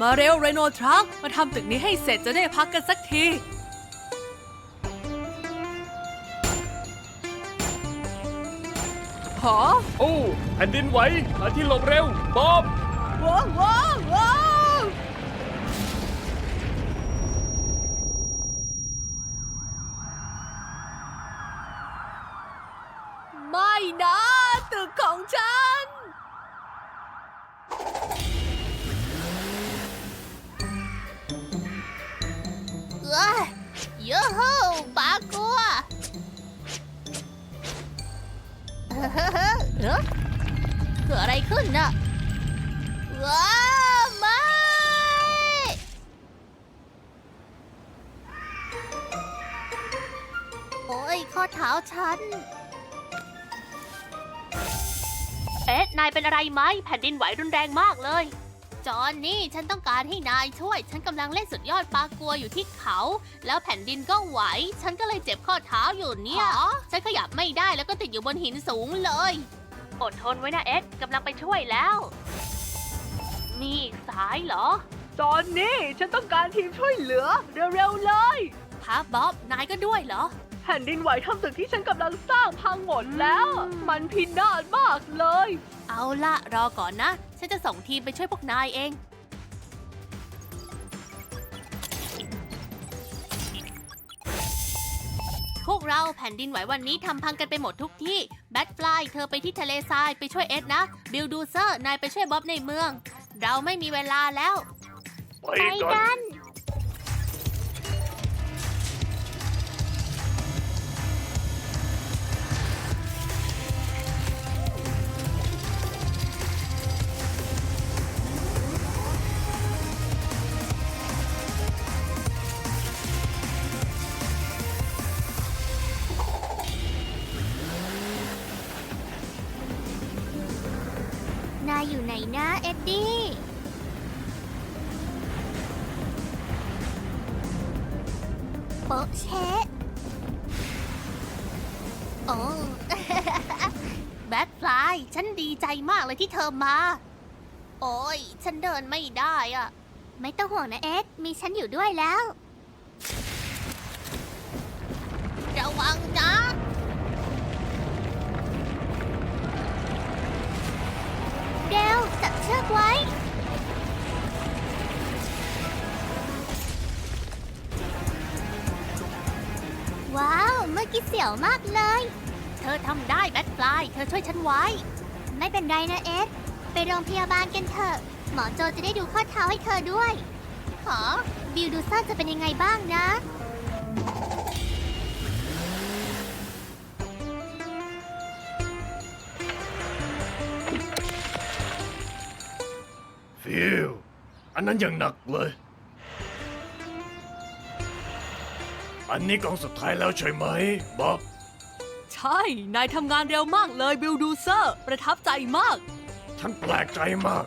มาเร็วไรโนทรัคมาทำตึกนี้ให้เสร็จจะได้พักกันสักที หอโอ้แผ่นดินไหวหาที่หลบเร็วบอม ว้าวว้าวว้า ว้าวไม่ โอ้ย ข้อเท้าฉัน เอ๊ะ นายเป็นอะไรไหม แผ่นดินไหวรุนแรงมากเลย จอนนี่ฉันต้องการให้นายช่วย ฉันกำลังเล่นสุดยอดปลากัวอยู่ที่เขา แล้วแผ่นดินก็ไหว ฉันก็เลยเจ็บข้อเท้าอยู่เนี่ย ฉันขยับไม่ได้แล้วก็ติดอยู่บนหินสูงเลย อดทนไว้นะเอ็ดกำลังไปช่วยแล้ว นี่สายเหรอ ตอนนี้ฉันต้องการทีมช่วยเหลือ เร็วๆเลยฮะบ๊อบนายก็ด้วยเหรอ แผ่นดินไหวทำตึกที่ฉันกำลังสร้างพังหมดแล้วมันพินาศมากเลย เอาละรอก่อนนะ ฉันจะส่งทีมไปช่วยพวกนายเอง พวกเราแผ่นดินไหววันนี้ทำพังกันไปหมดทุกที่ แบทฟลายเธอไปที่ทะเลทรายไปช่วยเอ็ดนะ บิลดูเซอร์ นายไปช่วยบ๊อบในเมือง เราไม่มีเวลาแล้ว ไปกันน ที่เธอมา โอ้ย ฉันเดินไม่ได้อะ ไม่ต้องห่วงนะเอ็ด มีฉันอยู่ด้วยแล้ว ระวังนะ เดวจับเชือกไว้ ว้าว เมื่อกี้เสียวมากเลย เธอทำได้แบทฟลาย เธอช่วยฉันไว้ ไม่เป็นไรนะเอ็ดไปโรงพยาบาลกันเถอะ หมอโจจะได้ดูข้อเท้าให้เธอด้วยหอบิลดูซ่าจะเป็นยังไงบ้างนะ ฟิวอันนั้นยังหนักเลย อันนี้กองสุดท้ายแล้วใช่ไหมบ๊อบ ใช่ นายทำงานเร็วมากเลยบิลดูเซอร์ ประทับใจมาก ฉันแปลกใจมาก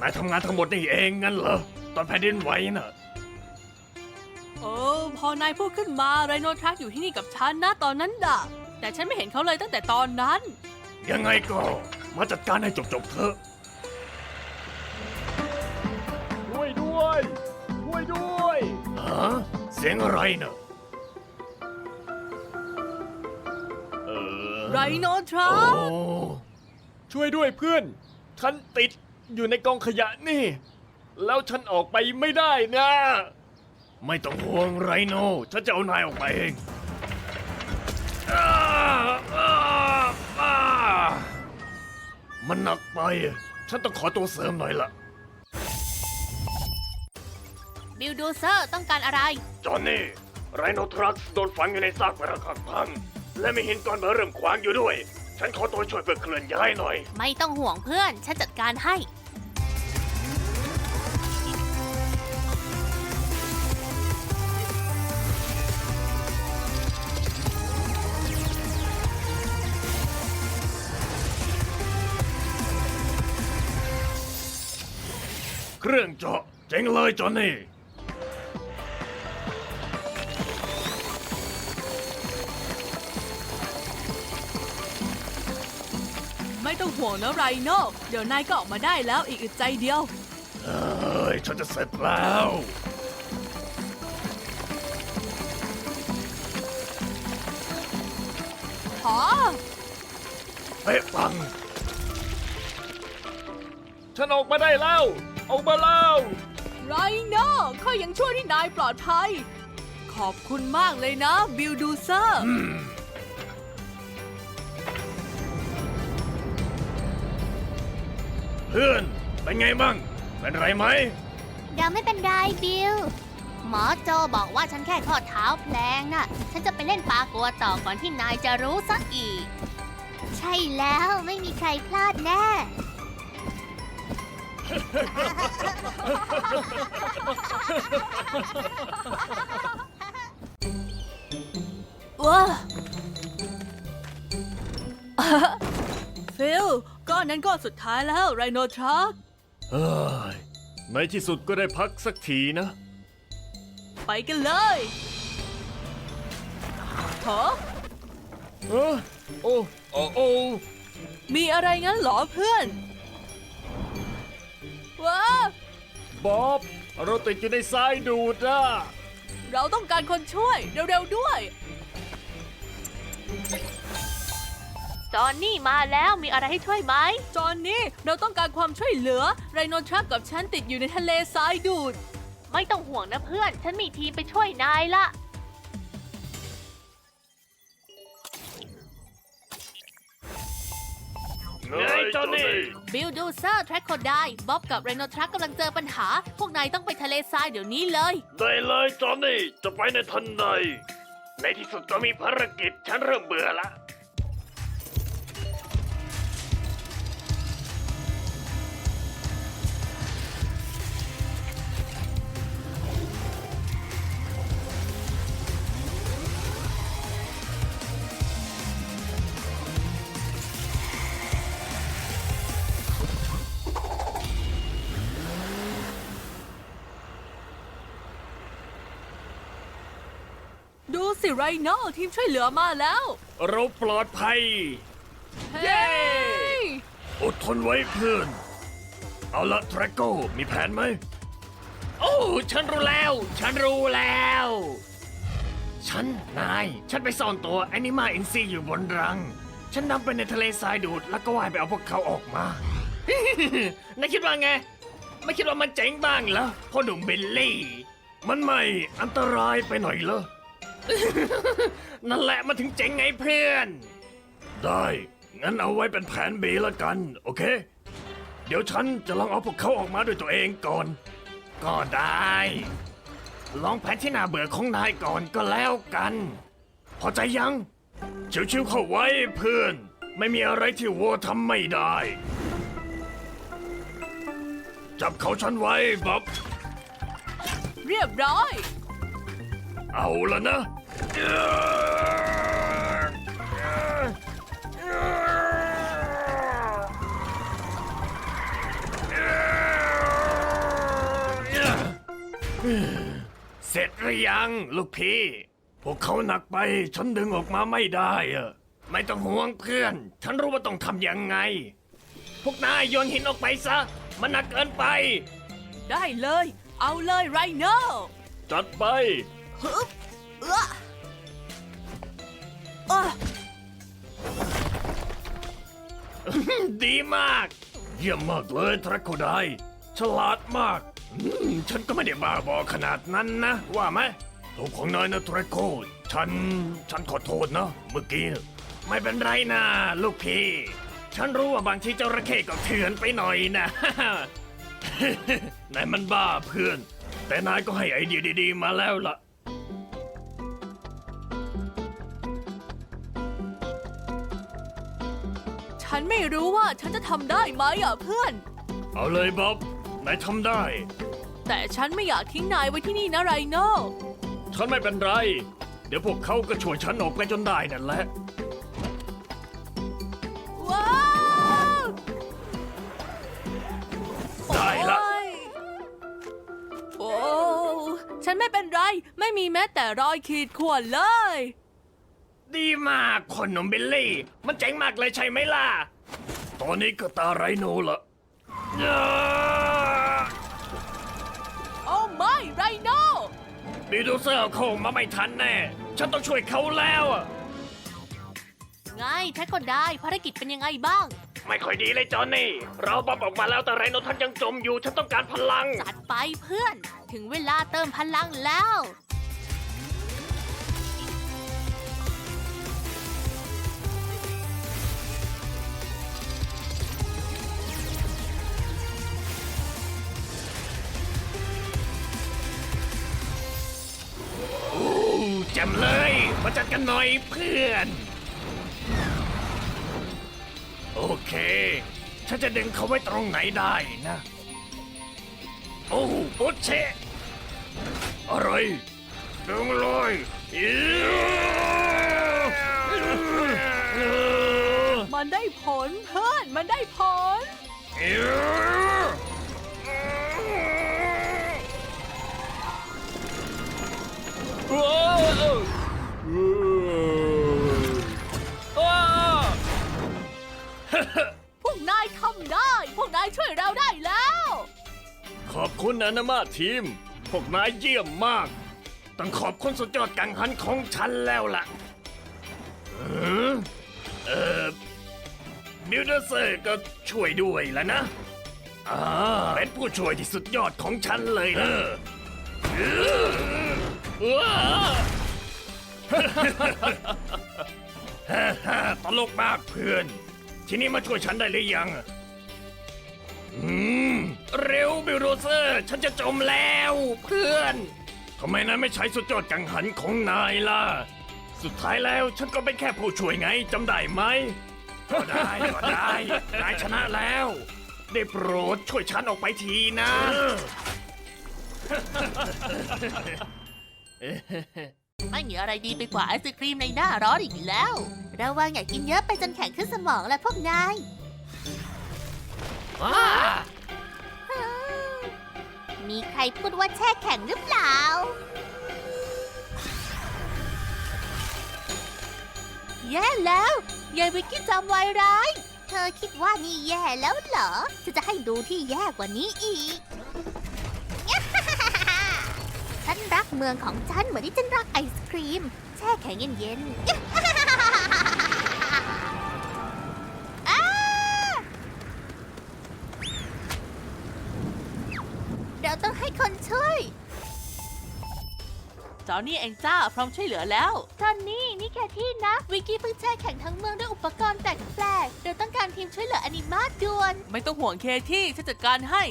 นายทำงานทั้งหมดนี่เองงั้นเหรอ ตอนแผ่นดินไหวน่ะเออพอนายพูดขึ้นมาไรโนทรัคอยู่ที่นี่กับฉันนะตอนนั้นด่ะ แต่ฉันไม่เห็นเขาเลยตั้งแต่ตอนนั้น ยังไงก็มาจัดการให้จบๆเถอะ ช่วยด้วย ช่วยด้วย ฮะ เสียงอะไรน่ะ ไรโนทรัโอ้คช่วยด้วยเพื่อน ฉันติดอยู่ในกองขยะนี่ แล้วฉันออกไปไม่ได้นะ ไม่ต้องห่วงไรโน ฉันจะเอานายออกไปเองอ้าอ้าอ้ามันหนักไป ฉันต้องขอตัวเสริมหน่อยละบิลดูเซอร์ต้องการอะไร จอห์นนี่ไรโนทรัคโดนฝังอยู่ในซากปรักหักพัง และมีหินก้อนเบอร์เริ่มขวางอยู่ด้วย ฉันขอตัวช่วยเพื่อเคลื่อนย้ายหน่อย ไม่ต้องห่วงเพื่อน ฉันจัดการให้ เครื่องเจาะเจ๋งเลยจอห์นนี่ ห่วงนะไรโนเดี๋ยวนายก็ออกมาได้แล้วอีกอึดใจเดียว เอ้ยฉันจะเสร็จแล้วขอเป๊ะปัง ฉันออกมาได้แล้ว ออกมาแล้ว ไรโน่ข้ายังช่วยที่นายปลอดภัย ขอบคุณมากเลยนะ บิลดูเซอร์ เพื่อนเป็นไงบ้าง เป็นไรไหมเราไม่เป็นไรบิล หมอโจบอกว่าฉันแค่ข้อเท้าแพลงน่ะ ฉันจะไปเล่นปลากัวต่อก่อนที่นายจะรู้ซะอีก ใช่แล้วไม่มีใครพลาดแน่ ว้าฟิล ก้อนนั้นก้อนสุดท้ายแล้วไรโนทรัคเฮ้ยในที่สุดก็ได้พักสักทีนะ ไปกันเลยขอเออโอ้โอ้โอ้มีอะไรงั้นเหรอเพื่อนว้าบ๊อบเราติดอยู่ในทรายดูดอะเราต้องการคนช่วยเร็วๆด้วย อนนี่มาแล้วมีอะไรให้ช่วยไหม จอนนี่เราต้องการความช่วยเหลือไรโนทรัคกับฉันติดอยู่ในทะเลทรายดูด ไม่ต้องห่วงนะเพื่อน ฉันมีทีมไปช่วยนายละเฮ้ยจอนนี่บิลดูเซอร์แทร็กโคไดบ๊อบกับไรโนทรัคกำลังเจอปัญหา พวกนายต้องไปทะเลทรายเดี๋ยวนี้เลย ได้เลยจอนนี่จะไปในทันใดในที่สุดก็มีภารกิจฉันเริ่มเบื่อละ สิไรโนทีมช่วยเหลือมาแล้ว เราปลอดภัย เย้ อดทนไว้เพื่อน เอาละทรโกมีแผนไหม โอ้ ฉันรู้แล้ว ฉันรู้แล้ว ฉัน นาย ฉันไปซ่อนตัวแอนิมาอินซีอยู่บนรัง ฉันนำไปในทะเลทรายดูด แล้วก็ว่ายไปเอาพวกเขาออกมา นายคิดว่าไง ไม่คิดว่ามันเจ๋งบ้างเหรอพ่อหนุ่มเบลลี่ มันไม่อันตรายไปหน่อยเหรอ นั่นแหละมันถึงเจ๋งไงเพื่อน ได้ งั้นเอาไว้เป็นแผน B ละกัน โอเค เดี๋ยวฉันจะลองเอาพวกเขาออกมาด้วยตัวเองก่อน ก็ได้ ลองแผนที่น่าเบื่อของนายก่อนก็แล้วกัน พอใจยังชิวๆเข้าไว้เพื่อน ไม่มีอะไรที่วัวทำไม่ได้ จับเขาฉันไว้บ๊อบ เรียบร้อย เอาละนะ เสร็จหรือยัง ลูกพี่ พวกเขาหนักไป ฉันดึงออกมาไม่ได้อะไม่ต้องห่วงเพื่อน ฉันรู้ว่าต้องทำยังไง พวกนายโยนหินออกไปซะ มันหนักเกินไป ได้เลย เอาเลยไรโนจัดไปฮึบเอื้ออะ ดีมาก เยี่ยมมากเลยทรัคโคไดฉลาดมากอืมฉันก็ไม่ได้บ้าบอขนาดนั้นนะ ว่าไหมถูกของนายนะทรัคโคฉัน ฉันขอโทษนะ เมื่อกี้น่ะไม่เป็นไรนะ ลูกพี่ ฉันรู้ว่าบางทีเจ้าระเข้ก็เถื่อนไปหน่อยนะ นายมันบ้าเพื่อน แต่นายก็ให้ไอเดียดีๆ มาแล้วล่ะ ฉันไม่รู้ว่าฉันจะทำได้ไหมอะเพื่อน เอาเลยบ๊อบนายทำได้ แต่ฉันไม่อยากทิ้งนายไว้ที่นี่นะไรโนฉันไม่เป็นไร เดี๋ยวพวกเขาก็ช่วยฉันออกไปจนได้นั่นแหละ ว้าวได้ละ โอ้ยโอ้ฉันไม่เป็นไร ไม่มีแม้แต่รอยขีดข่วนเลย ดีมากคนหนุ่มบิลลี่ มันเจ๋งมากเลยใช่ไหมล่ะ ตอนนี้ก็ตาไรโนละบิลดูเซอร์เข้ามาไม่ทันแน่ ฉันต้องช่วยเขาแล้วอะไงแท็กก็ได้ภารกิจเป็นยังไงบ้าง ไม่ค่อยดีเลยจอห์นนี่ เราบับออกมาแล้วแต่ไรโนทันยังจมอยู่ ฉันต้องการพลัง จัดไปเพื่อน ถึงเวลาเติมพลังแล้ว มเลยมาจัดกันหน่อยเพื่อน โอเค ฉันจะดึงเขาไว้ตรงไหนได้นะ โอ้โอเชะอะไรดึงเลยอิ๊วมันได้ผลเพื่อนมันได้ผล อิ๊วว้า อบคุณนะนามาทีม พวกนายเยี่ยมมาก ต้องขอบคุณสุดยอดกังหันของฉันแล้วล่ะ เออเออบิลเดอร์เซอร์ก็ช่วยด้วยแล้วนะอ่าเป็นผู้ช่วยที่สุดยอดของฉันเลยนะเออว้าฮ่าฮ่าตลกมากเพื่อน ทีนี้มาช่วยฉันได้หรือยัง อืม เร็วบิลโรเซอร์ ฉันจะจมแล้วเพื่อน ทำไมนายไม่ใช้สุดยอดกังหันของนายล่ะ สุดท้ายแล้วฉันก็เป็นแค่ผู้ช่วยไงจำได้ไหม ก็ได้ก็ได้ นายชนะแล้ว ได้โปรดช่วยฉันออกไปทีนะ ไม่มีอะไรดีไปกว่าไอศครีมในหน้าร้อนอีกแล้ว ระวังอย่ากินเยอะไปจนแข็งขึ้นสมองและพวกนาย มีใครพูดว่าแช่แข็งหรือเปล่า แย่แล้วยายวิกกี้จำไว้ร้าย เธอคิดว่านี่แย่แล้วเหรอฉันจะให้ดูที่แย่กว่านี้อีก ฉันรักเมืองของฉันเหมือนที่ฉันรักไอศครีม แช่แข็งเย็นๆ จอนนี่เองจ้าพร้อมช่วยเหลือแล้ว ตอนนี้นี่แค่ที่นะ วิกกี้เพิ่งแช่แข็งทั้งเมืองด้วยอุปกรณ์แปลกๆเราต้องการทีมช่วยเหลืออนิมาด่วน ไม่ต้องห่วงเคที่ฉันจัดการให้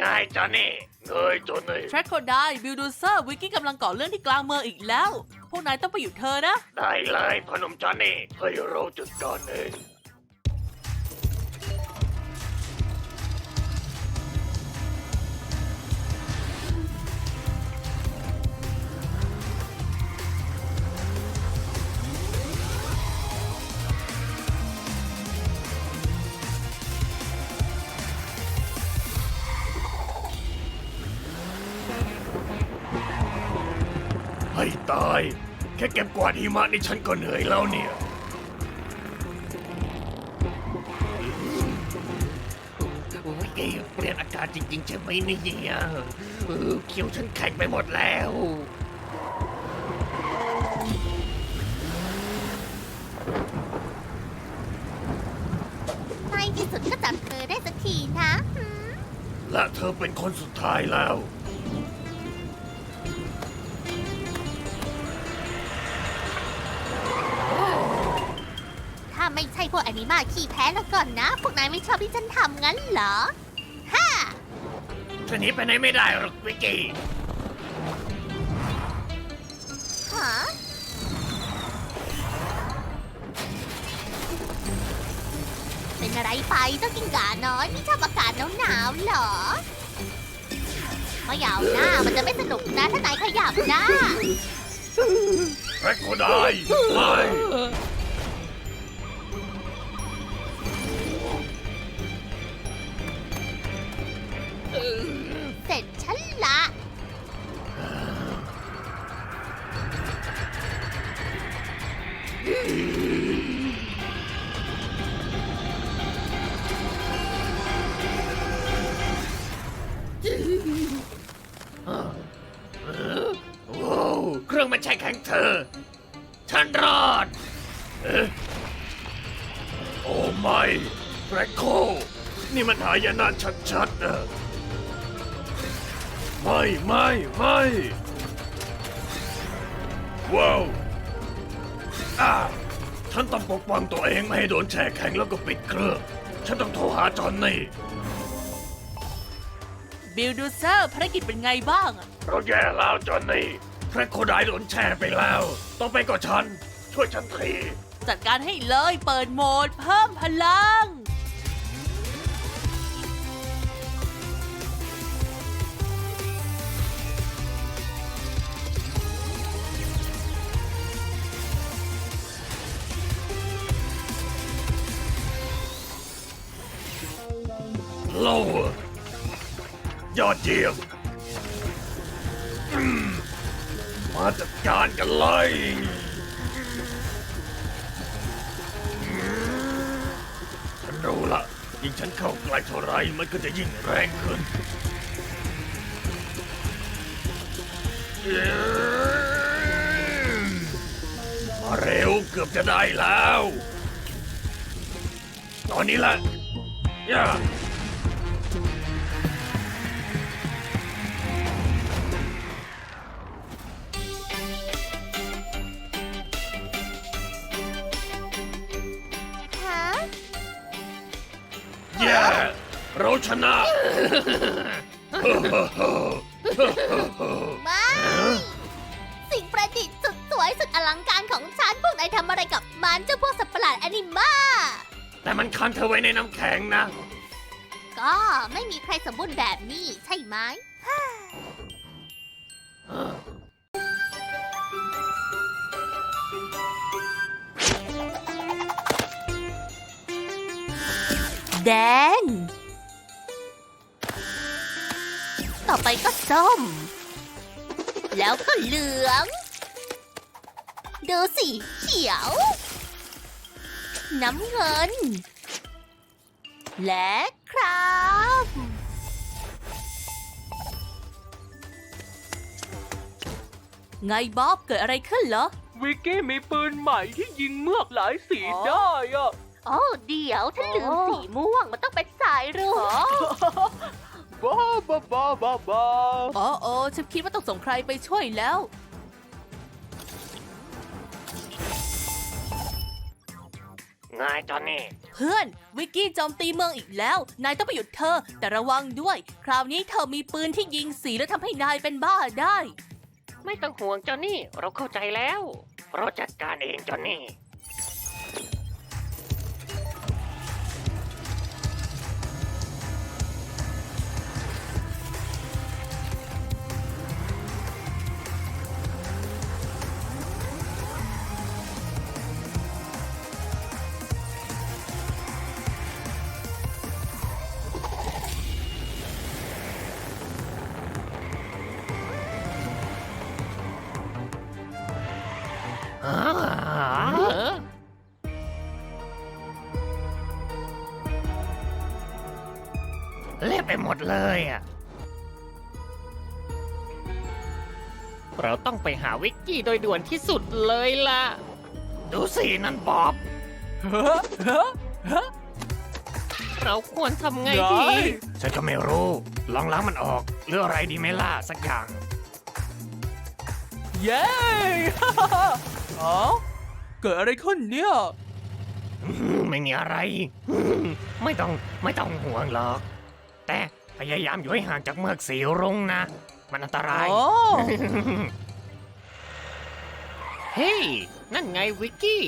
ง่ายจอนนี่เงยจนนี่ แทร็กโคไดบิลดูเซอร์วิกกี้กำลังก่อเรื่องที่กลางเมืองอีกแล้ว พวกนายต้องไปหยุดเธอนะ ได้เลยพนมจอนนี่ให้เราจัดการเอง วาดหิมะนี่ฉันก็เหนื่อยแล้วเนี่ย โอ้ยเปลี่ยนอากาศจริงๆใช่ไหมเนี่ยเออเขียวฉันแข็งไปหมดแล้ว ในที่สุดก็จับเธอได้สักทีนะหืมและเธอเป็นคนสุดท้ายแล้ว พวกอนิมาขี้แพ้แล้วก่อนนะ พวกนายไม่ชอบที่ฉันทำงั้นเหรอฮ่าจะหนีไปไหนไม่ได้หรอกวิกกี้ ฮะเป็นอะไรไปเจ้ากินกาน้อยไม่ชอบอากาศหนาวๆเหรอไม่เอาหน้ามันจะไม่สนุกนะถ้านายขยับหน้า แร็กก็ได้ไป เครื่องมันใช้แข็งเธอ ฉันรอด โอไม่แบล็โค นี่มันหายนะชัดๆนะไม่ ไม่ ไม่ ว้าว อ่าฉันต้องปกป้องตัวเองไม่ให้โดนแช่แข็งแล้วก็ปิดเครื่อง ฉันต้องโทรหาจอนนี่บิลดูเซอร์ภารกิจเป็นไงบ้างอะเราแย่แล้วจอนนี่แครโคไดโดนแช่ไปแล้ว ต้องไปกับฉัน ช่วยฉันที จัดการให้เลยเปิดโหมดเพิ่มพลัง ยอดเยี่ยมมาจัดการกันเลยฉันรู้ละยิ่งฉันเข้าใกล้เท่าไรมันก็จะยิ่งแรงขึ้นมาเร็วเกือบจะได้แล้ว ตอนนี้แหละย่า แย่เราชนะ ไม่ สิ่งประดิษฐ์สุดสวยสุดอลังการของฉัน พวกนายทำอะไรกับมันเจ้าพวกสัตว์ประหลาดแอนิมาแต่มันคันเธอไว้ในน้ำแข็งนะ ก็ไม่มีใครสมบูรณ์แบบนี้ใช่ไหม แดง ต่อไปก็ส้ม แล้วก็เหลือง ดูสิเขียว น้ำเงิน และครับไงบ๊อบเกิดอะไรขึ้นเหรอ วิกกี้มีปืนใหม่ที่ยิงเมือกหลายสีอ๋อได้อะ โอ้เดี๋ยวฉันลืมสีม่วง มันต้องเป็นสายรุ้งบ้าบ้าบ้าบ้าบ้าอ๋อโอ้ฉันคิดว่าต้องส่งใครไปช่วยแล้ว นายจอนนี่ เพื่อน วิกกี้โจมตีเมืองอีกแล้ว นายต้องไปหยุดเธอ แต่ระวังด้วย คราวนี้เธอมีปืนที่ยิงสีแล้วทำให้นายเป็นบ้าได้ ไม่ต้องห่วงจอนนี่ เราเข้าใจแล้ว เราจัดการเองจอนนี่ เลยอะ เราต้องไปหาวิกกี้โดยด่วนที่สุดเลยล่ะ ดูสินั่นบ๊อบเราควรทำไงได้ดี ฉันก็ไม่รู้ ลองล้างมันออกหรืออะไรดีไหมล่ะสักอย่าง เย้อ๋อเกิดอะไรขึ้นเนี่ยอืมไม่มีอะไรอืมไม่ต้องไม่ต้องห่วงหรอก แต่ พยายามอยู่ให้ห่างจากเมือกสีรุ้งนะ มันอันตรายอ๋อเฮ้ย นั่นไงวิกกี้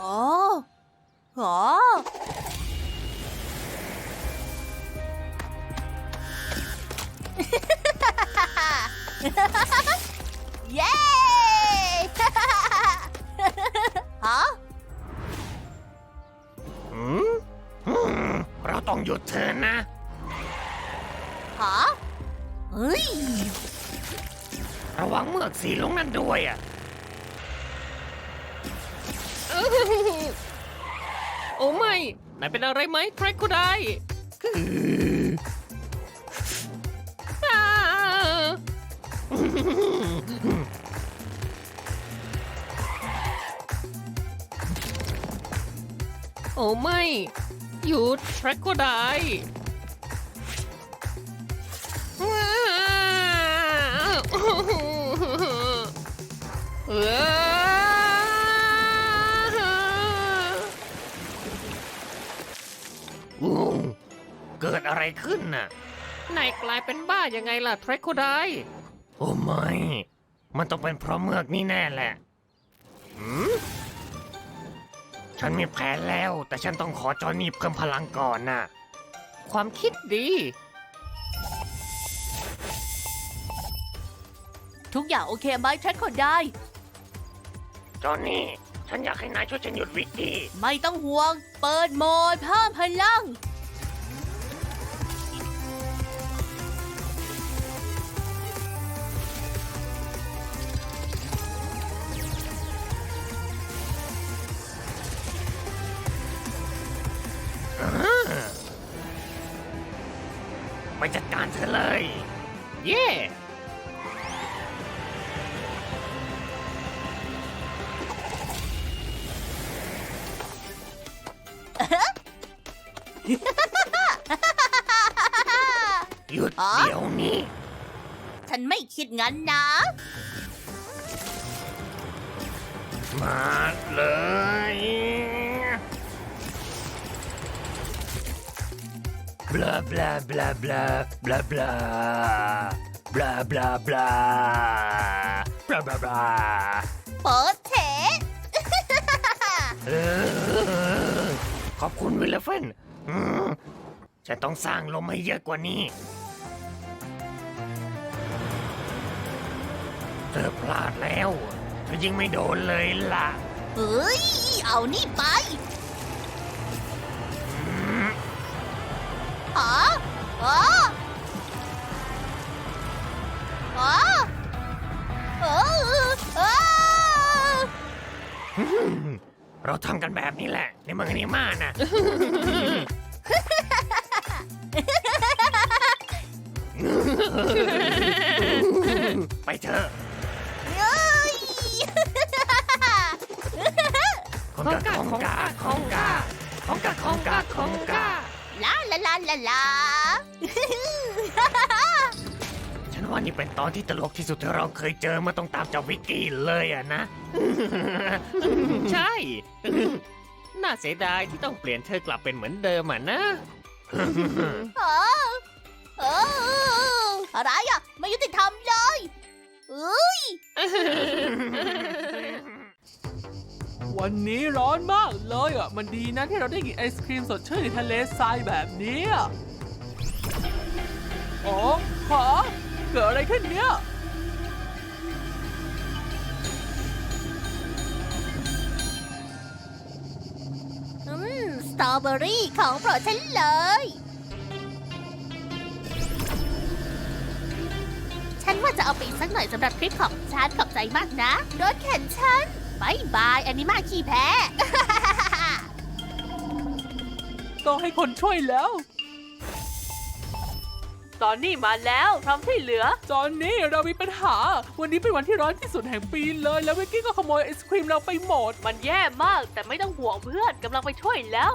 อ๋ออ๋อเย้ ฮะ ต้องหยุดเธอนะฮะเฮ้ย ระวังเมือกสีลุงนั่นด้วยอะ โอ้ไม่นายเป็นอะไรไหมใครก็ได้คืออ่าโอ้ไม่ หยุดแทร็กก็ได้เออเกิดอะไรขึ้นน่ะ นายกลายเป็นบ้ายังไงล่ะแทร็กก็ได้โอ้ไม่ มันต้องเป็นเพราะเมือกนี่แน่แหละ หืม ฉันมีแผนแล้ว แต่ฉันต้องขอจอนี่เพิ่มพลังก่อนน่ะ ความคิดดี ทุกอย่างโอเคไหมแทร็กก็ได้ จอนี่ ฉันอยากให้นายช่วยฉันหยุดวิกกี้ ไม่ต้องห่วง เปิดโหมดเพิ่มพลัง จัดการเธอเลย เย่หยุดอ๋อเดี๋ยวนี้ ฉันไม่คิดงั้นนะ มาเลย บลาบลาบลาบลาบลาบลาบลาบลาบลาบลาบลาบลาเปิดเถเออขอบคุณวิลเลฟเฟนอืมฉันต้องสร้างลมให้เยอะกว่านี้ เธอพลาดแล้ว เธอยิงไม่โดนเลยล่ะ เฮ้ย เอานี่ไป อ๋ออ๋อเออเออเราทำกันแบบนี้แหละ ในเมืองอนิมากนะ ไปเถอะเอ้ยของกาของกาของกาของกาของกาของกา ลาลาลาลาลา ฉันว่านี่เป็นตอนที่ตลกที่สุดที่เราเคยเจอเมื่อต้องตามจับวิกกี้เลยอะนะ ใช่ น่าเสียดายที่ต้องเปลี่ยนเธอกลับเป็นเหมือนเดิมอะนะ เออเอออะไรอะ ไม่ยุติธรรมเลยเอ้ย วันนี้ร้อนมากเลยอะ มันดีนะที่เราได้กินไอศครีมสดชื่นในทะเลทรายแบบนี้อะอ๋อฮะเกิดอะไรขึ้นเนี่ย อืม สตรอเบอรี่ของโปรดฉันเลย ฉันว่าจะเอาไปอีกสักหน่อยสำหรับคลิปของฉันขอบใจมากนะ รถเข็นฉัน บายบายแอนิมาขี้แพ้ ต้องให้คนช่วยแล้ว ตอนนี้มาแล้วพร้อมที่เหลือตอนนี้เรามีปัญหา วันนี้เป็นวันที่ร้อนที่สุดแห่งปีเลย แล้ววิกกี้ก็ขโมยไอศครีมเราไปหมด มันแย่มากแต่ไม่ต้องห่วงเพื่อนกำลังไปช่วยแล้ว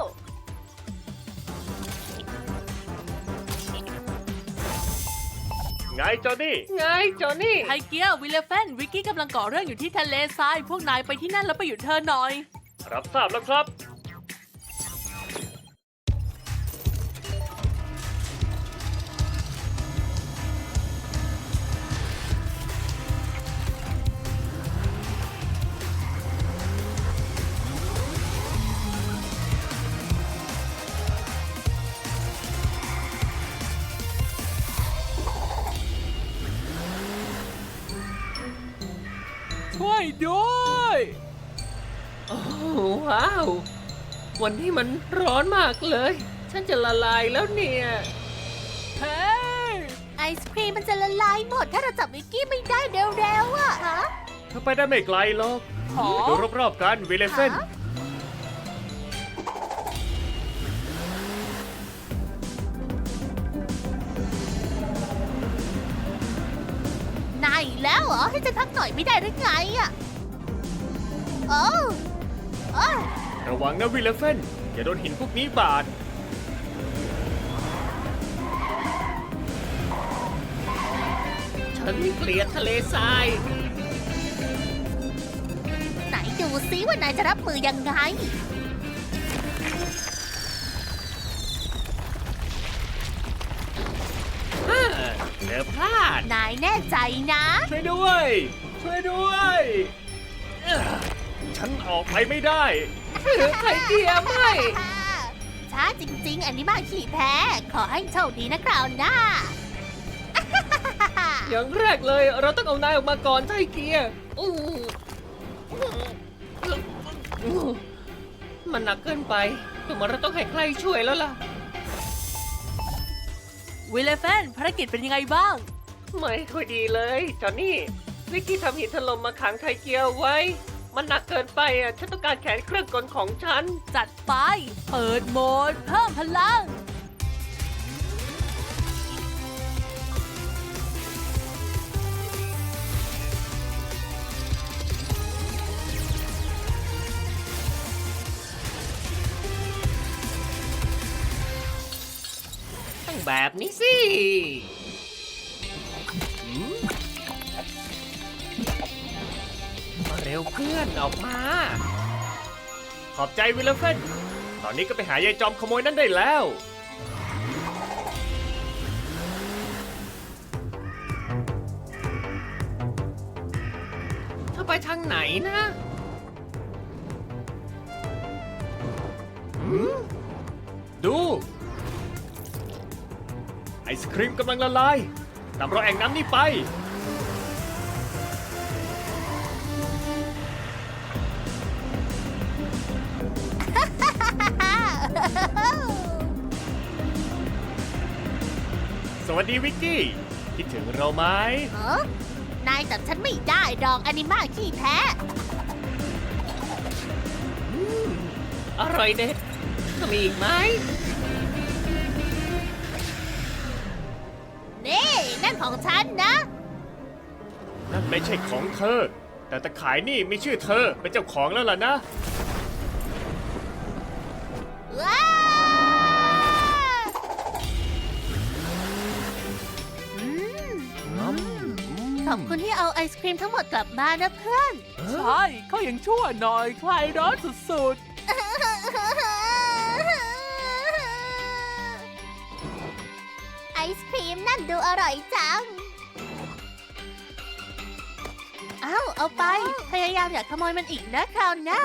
ไงจอนี่ไงจอนี่ไทเกียร์วิลเลฟเฟนวิกกี้กำลังก่อเรื่องอยู่ที่ทะเลทราย พวกนายไปที่นั่นแล้วไปหยุดเธอหน่อย รับทราบแล้วครับ ว้าว วันนี้มันร้อนมากเลย ฉันจะละลายแล้วเนี่ยเฮ้ยไอศครีมมันจะละลายหมด ถ้าเราจับวิกกี้ไม่ได้เร็วๆอะฮะ เธอไปได้ไม่ไกลหรอกขอดูรอบๆกันวิลเลฟเฟนฮะ นายแล้วเหรอให้ฉันพักหน่อยไม่ได้หรือไงอะโอ้โอ้ ระวังนะวิลเลฟนอย่าโดนหินพวกนี้บาด ฉันเกลียดทะเลทราย ไหนดูซิว่านายจะรับมือยังไงเธอพลาด นายแน่ใจนะ ช่วยด้วย ช่วยด้วยเอ้อ ฉันออกไปไม่ได้ไข่เกียไม่ ช้าจริง ๆ อันนี้มาขี่แพ้ ขอให้โชคดีนะคราวหน้า อย่างแรกเลยเราต้องเอานายออกมาก่อนไทเกียร์อู้มันหนักเกินไปดูเหมือนเราต้องให้ใครช่วยแล้วล่ะ วิลเลฟนภารกิจเป็นยังไงบ้าง ไม่ค่อยดีเลยจอนนี่วิกกี้ทำหินถล่มมาขังไทเกียร์ไว้ มันหนักเกินไปอะ ฉันต้องการแขนเครื่องกลของฉัน จัดไป เปิดโหมด เพิ่มพลัง ต้องแบบนี้สิ ร็วเพื่อนออกมา ขอบใจวิลเลฟนตอนนี้ก็ไปหายายจอมขโมยนั่นได้แล้ว เธอไปทางไหนนะดู ไอศครีมกำลังละลายตามรอยแอ่งน้ำนี่ไป ดีวิกกี้ คิดถึงเราไหมเออนายจับฉันไม่ได้ดอกอนิมาขี้แพ้อร่อยเด็ดจะมีอีกไหมนี่ นั่นของฉันนะ นั่นไม่ใช่ของเธอ แต่ตะขายนี่มีชื่อเธอเป็นเจ้าของแล้วล่ะนะ ศครีมทั้งหมดกลับบ้านนะเพื่อน ใช่เขายังชั่วหน่อยคลายร้อนสุดไอศครีมนั่นดูอร่อยจัง เอ้า เอาไป พยายามอย่าขโมยมันอีกนะคราวหน้า